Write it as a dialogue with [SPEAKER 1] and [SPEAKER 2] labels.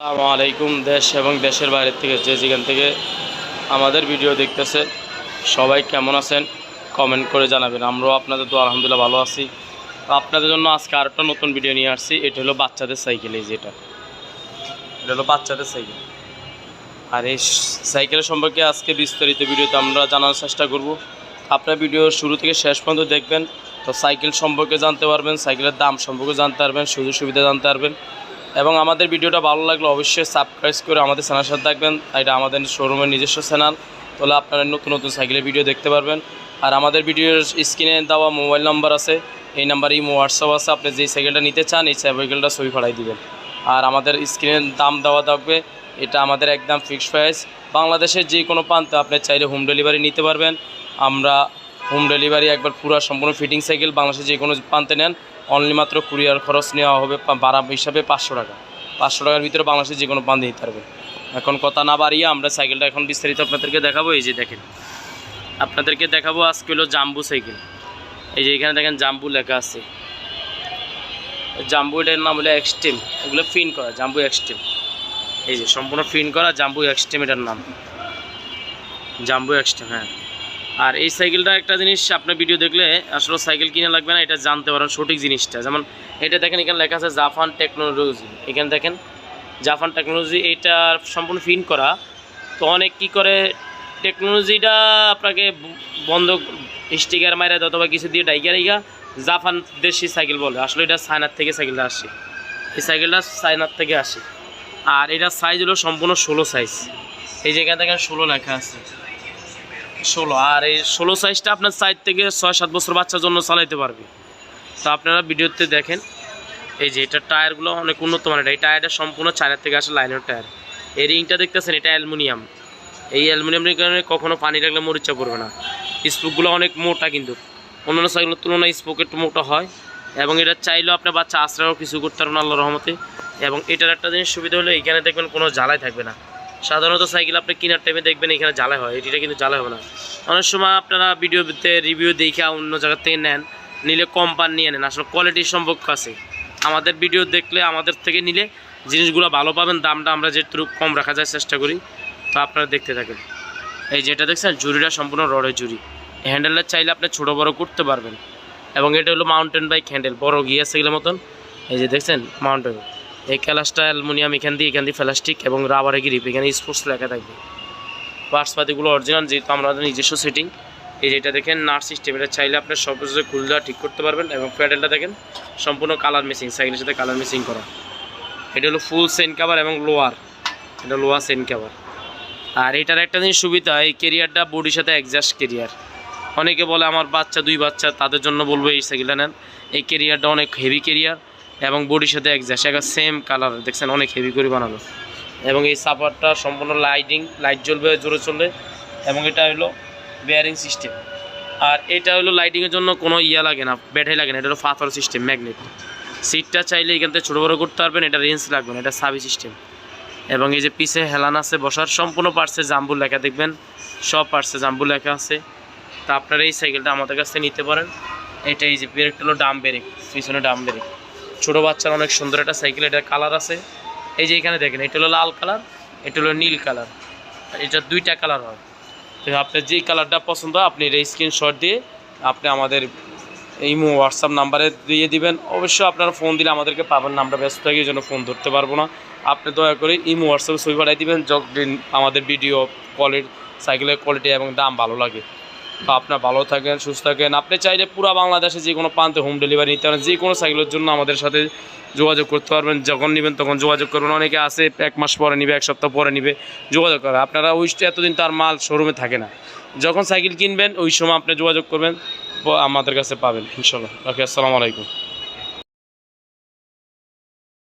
[SPEAKER 1] আসসালামু আলাইকুম দেশ এবং দেশের বাইরের থেকে যে যেখান থেকে আমাদের ভিডিও দেখতেছে, সবাই কেমন আছেন? কমেন্ট করে জানাবেন। আমরাও আপনাদের তো আলহামদুলিল্লাহ ভালো আছি। তো আপনাদের জন্য আজকে আরেকটা নতুন ভিডিও নিয়ে আসছি। এটা হলো বাচ্চাদের সাইকেল, এই যেটা এটা। হলো বাচ্চাদের সাইকেল। আর এই সাইকেলের সম্পর্কে আজকে বিস্তারিত ভিডিওতে আমরা জানার চেষ্টা করব। আপনার ভিডিও শুরু থেকে শেষ পর্যন্ত দেখবেন। তো সাইকেল সম্পর্কে জানতে পারবেন, সাইকেলের দাম সম্পর্কে জানতে পারবেন সুযোগ সুবিধা জানতে পারবেন। এবং আমাদের ভিডিওটা ভালো লাগলে অবশ্যই সাবস্ক্রাইব করে আমাদের চ্যানেলের সাথে থাকবেন। এটা আমাদের শোরুমের নিজস্ব চ্যানেল তাহলে আপনারা নতুন নতুন সাইকেলের ভিডিও দেখতে পারবেন। আর আমাদের ভিডিওর স্ক্রিনে দেওয়া মোবাইল নাম্বার আছে। এই নাম্বারে ইমো হোয়াটসঅ্যাপ আছে। আপনি যেই সাইকেলটা নিতে চান, এই সাইকেলটা ছবি ফাড়াই দিবেন। আর আমাদের স্ক্রিনের দাম দেওয়া থাকবে। এটা আমাদের একদম ফিক্সড প্রাইস বাংলাদেশের যে কোনো প্রান্তে আপনি চাইলে হোম ডেলিভারি নিতে পারবেন। আমরা হোম ডেলিভারি একবার পুরো সম্পূর্ণ ফিটিং সাইকেল বাংলাদেশের যে কোনো প্রান্তে নেন। অনলি মাত্র কুরিয়ার খরচ নেওয়া হবে ভাড়া হিসাবে পাঁচশো টাকা। পাঁচশো টাকার ভিতরে বাংলাদেশে যে কোনো প্রান্তে নিতে পারবেন এখন কথা না বাড়িয়ে আমরা সাইকেলটা এখন বিস্তারিত আপনাদেরকে দেখাবো। এই যে দেখেন, আপনাদেরকে দেখাবো আজকে হলো জাম্বু সাইকেল। এই যে এখানে দেখেন জাম্বু লেখা আছে। জাম্বু এটার নাম হলো এক্সট্রিম এগুলো ফিন করা, জাম্বু এক্সট্রিম এই যে সম্পূর্ণ ফিন করা, জাম্বু এক্সট্রিম এটার নাম। জাম্বু এক্সট্রিম হ্যাঁ। আর এই সাইকেলটা একটা জিনিস আপনার ভিডিও দেখলে আসলে সাইকেল কিনে লাগবে না, এটা জানতে পারেন সঠিক জিনিসটা। যেমন এটা দেখেন, এখানে লেখা আছে জাপান টেকনোলজি এখানে দেখেন জাপান টেকনোলজি এটা সম্পূর্ণ ফিন করা। তো অনেক কি করে টেকনোলজিটা আপনাকে বন্ধ স্টিকার মারা অথবা কিছু দিয়ে ডাইকা ডাইকা জাপান দেশি সাইকেল বলে। আসলে এটা চায়নার থেকে সাইকেলটা আসে। এই সাইকেলটা চায়নার থেকে আসে। আর এটা সাইজ হলো সম্পূর্ণ ষোলো সাইজ এই যে এখানে দেখেন, ষোলো লেখা আছে। ষোলো। আর এই ষোলো সাইজটা আপনার সাইড থেকে ছয়, সাত বছর বাচ্চার জন্য চালাইতে পারবে। তো আপনারা ভিডিওতে দেখেন, এই যে এটা টায়ারগুলো অনেক উন্নত মানের। এই টায়ারটা সম্পূর্ণ চায়নার থেকে আসে লাইনের টায়ার। এই রিংটা দেখতেছেন, এটা অ্যালুমিনিয়াম। এই অ্যালুমিনিয়ামের কারণে কখনো পানি রাখলে মরিচা পড়বে না। স্পোকগুলো অনেক মোটা কিন্তু। অন্যান্য সাইকেলের তুলনায় স্পোক একটু মোটা হয়। এবং এটা চাইলেও আপনার বাচ্চা আশ্রয়ও কিছু করতে পারবেন আল্লাহ রহমতে। এবং এটার একটা জিনিস সুবিধা হলো এখানে দেখবেন কোনো জ্বালাই থাকবে না। সাধারণত সাইকেল আপনি কেনার টাইমে দেখবেন এখানে জ্বালা হয় এটা কিন্তু জ্বালা হবে না। অনেক সময় আপনারা ভিডিওতে রিভিউ দেখে অন্য জায়গা থেকে নেন, নিলে কম পান নিয়ে নেন। আসলে কোয়ালিটির সম্পর্ক আছে। আমাদের ভিডিও দেখলে আমাদের থেকে নিলে জিনিসগুলো ভালো পাবেন, দামটা আমরা যেটুকু কম রাখা যায় চেষ্টা করি, তো আপনারা দেখতে থাকেন। এই যেটা দেখছেন জুড়িটা সম্পূর্ণ রডের জুড়ি হ্যান্ডেলটা চাইলে আপনি ছোটো বড় করতে পারবেন। এবং এটা হলো মাউন্টেন বাইক হ্যান্ডেল বড় গিয়ে সেগুলোর মতন। এই যে দেখছেন মাউন্টেন এই ক্যালাসটা অ্যালুমিনিয়াম, এখান দিয়ে এখান দিয়ে প্লাস্টিক এবং রাবারে গ্রিপ এখানে স্পোর্টস লেখা থাকবে। পার্টসপাতিগুলো অরিজিনাল যেহেতু আমাদের নিজস্ব সেটিং এই যেটা দেখেন নার্স সিস্টেম এটা চাইলে আপনার সব কিছু খুললা ঠিক করতে পারবেন এবং প্যাডেলটা দেখেন, সম্পূর্ণ কালার মেসিং সাইকেলের সাথে কালার মেসিং করা। এটা হলো ফুল সেন কাভার এবং লোয়ার এটা লোয়ার সেন কাভার আর এটার একটা জিনিস সুবিধা, এই কেরিয়ারটা বডির সাথে অ্যাডজাস্ট কেরিয়ার অনেকে বলে, আমার বাচ্চা, দুই বাচ্চা, তাদের জন্য বলব এই সাইকেলটা নেন। এই কেরিয়ারটা অনেক হেভি কেরিয়ার এবং বডির সাথে অ্যাডজাস্ট একটা সেম কালার দেখছেন অনেক হেভি করে বানানো। এবং এই সাপারটা সম্পূর্ণ লাইটিং লাইট জ্বলবে, জোরে চলবে। এবং এটা হলো বেয়ারিং সিস্টেম আর এটা হলো লাইটিংয়ের জন্য কোনো ইয়া লাগে না ব্যাটারি লাগে না, এটা হলো পাথর সিস্টেম ম্যাগনেট সিটটা চাইলে এখান থেকে ছোটো বড়ো করতে পারবেন, এটা রেঞ্জ লাগবে না, এটা সাবি সিস্টেম এবং এই যে পিছে হেলান আছে বসার, সম্পূর্ণ পার্সে জাম্বু লেখা দেখবেন, সব পার্সে জাম্বু লেখা আছে। তা আপনারা এই সাইকেলটা আমাদের কাছ থেকে নিতে পারেন। এটা এই যে ব্রেকটা হলো ডাম ব্রেক পিছনে ডাম ব্রেক ছোটো বাচ্চার অনেক সুন্দর একটা সাইকেল এটা কালার আছে। এই যে এখানে দেখেন, এটা হলো লাল কালার, এটা হলো নীল কালার। এটা দুইটা কালার হয়। তো আপনার যেই কালারটা পছন্দ, আপনি এই স্ক্রিনশট দিয়ে আপনি আমাদের ইমো, হোয়াটসঅ্যাপ নাম্বারে দিয়ে দিবেন। অবশ্যই আপনারা ফোন দিলে আমাদেরকে পাবেন না আমরা ব্যস্ত থাকি জন্য ফোন ধরতে পারব না। আপনি দয়া করে ইমো, হোয়াটসঅ্যাপে ছবি পাঠাই দিবেন যখন আমাদের ভিডিও কোয়ালিটি সাইকেলের কোয়ালিটি এবং দাম ভালো লাগে। আপনার ভালো থাকেন, সুস্থ থাকেন। আপনি চাইলে পুরো বাংলাদেশে যে কোনো প্রান্তে হোম ডেলিভারি নিতে পারেন, যে কোনো সাইকেলের জন্য আমাদের সাথে যোগাযোগ করতে পারবেন। যখন নেবেন তখন যোগাযোগ করবেন। অনেকে আসে এক মাস পরে নিবে, এক সপ্তাহ পরে নিবে, যোগাযোগ করবে আপনারা ওই এতদিন তার মাল শোরুমে থাকে না। যখন সাইকেল কিনবেন, ওই সময় আপনি যোগাযোগ করবেন আমাদের কাছে পাবেন ইনশাল্লাহ ওকে, আসসালামু আলাইকুম।